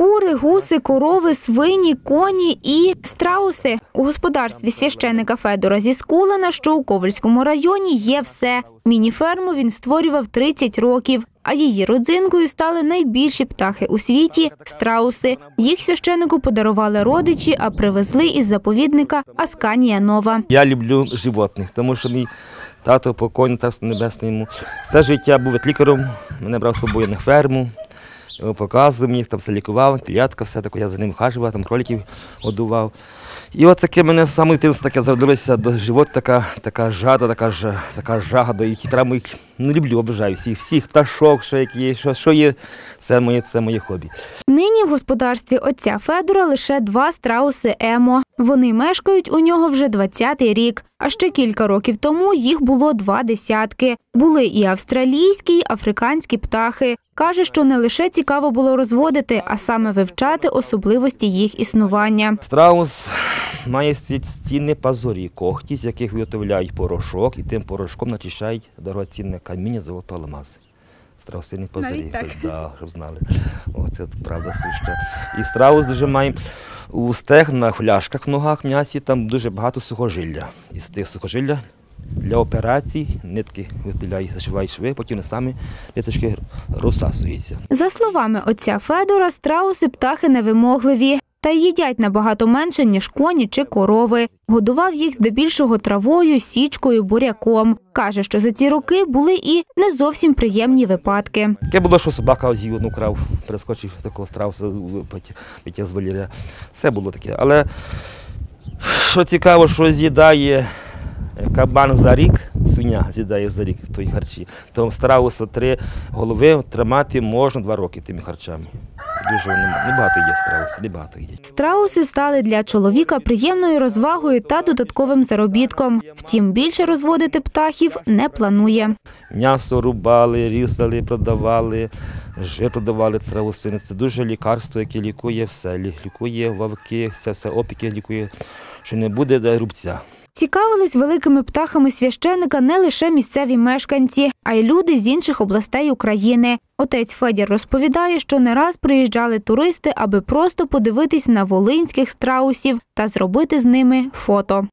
Кури, гуси, корови, свині, коні і страуси. У господарстві священика Федора зі Скулина, що у Ковальському районі, є все. Мініферму він створював 30 років, а її родзинкою стали найбільші птахи у світі страуси. Їх священику подарували родичі, а привезли із заповідника Асканія Нова. Я люблю животних, тому що мій тато покойний, царство небесне йому. Все життя був лікарем, мене брав з собою на ферму, показував, мені там все лікував, клятка, все таке, я за ним хажував, там кроликів годував. І от таке мене саме таке зародилося до живот, така, така жада, така, ж, така жага до їх. Прямо їх ну, люблю, обожаю всіх, всіх пташок, що, які, що, що є, це моє, це моє хобі. Нині в господарстві отця Федора лише два страуси Емо. Вони мешкають у нього вже 20-й рік. А ще кілька років тому їх було два десятки. Були і австралійські, і африканські птахи. Каже, що не лише цікаво було розводити, а саме вивчати особливості їх існування. Страус має ці- цінні пазурі, когті, з яких виготовляють порошок, і тим порошком начищають дорогоцінне каміння золото алмази. Страусині позорі, да, щоб знали. О, це правда суща. І страус дуже має у стегнах, в ляшках, в ногах, в м'ясі, там дуже багато сухожилля. І з тих сухожилля для операцій нитки виготовляють, зашивають шви, потім вони самі ниточки розсасуються. За словами отця Федора, страуси птахи невимогливі та їдять набагато менше, ніж коні чи корови. Годував їх здебільшого травою, січкою, буряком. Каже, що за ці роки були і не зовсім приємні випадки. Таке було, що собака з'їв одну крав, перескочив такого страуса, потяг з вольєра. Все було таке. Але що цікаво, що з'їдає кабан за рік, свиня з'їдає за рік тої харчі, то страуса три голови тримати можна два роки тими харчами. Дуже небагато є страуси, небагато є. Страуси стали для чоловіка приємною розвагою та додатковим заробітком. Втім, більше розводити птахів не планує. М'ясо рубали, різали, продавали, жир продавали страусини. Це дуже лікарство, яке лікує все. Лікує вовки, все, все опіки лікує, що не буде рубця. Цікавились великими птахами священика не лише місцеві мешканці, а й люди з інших областей України. Отець Федір розповідає, що не раз приїжджали туристи, аби просто подивитись на волинських страусів та зробити з ними фото.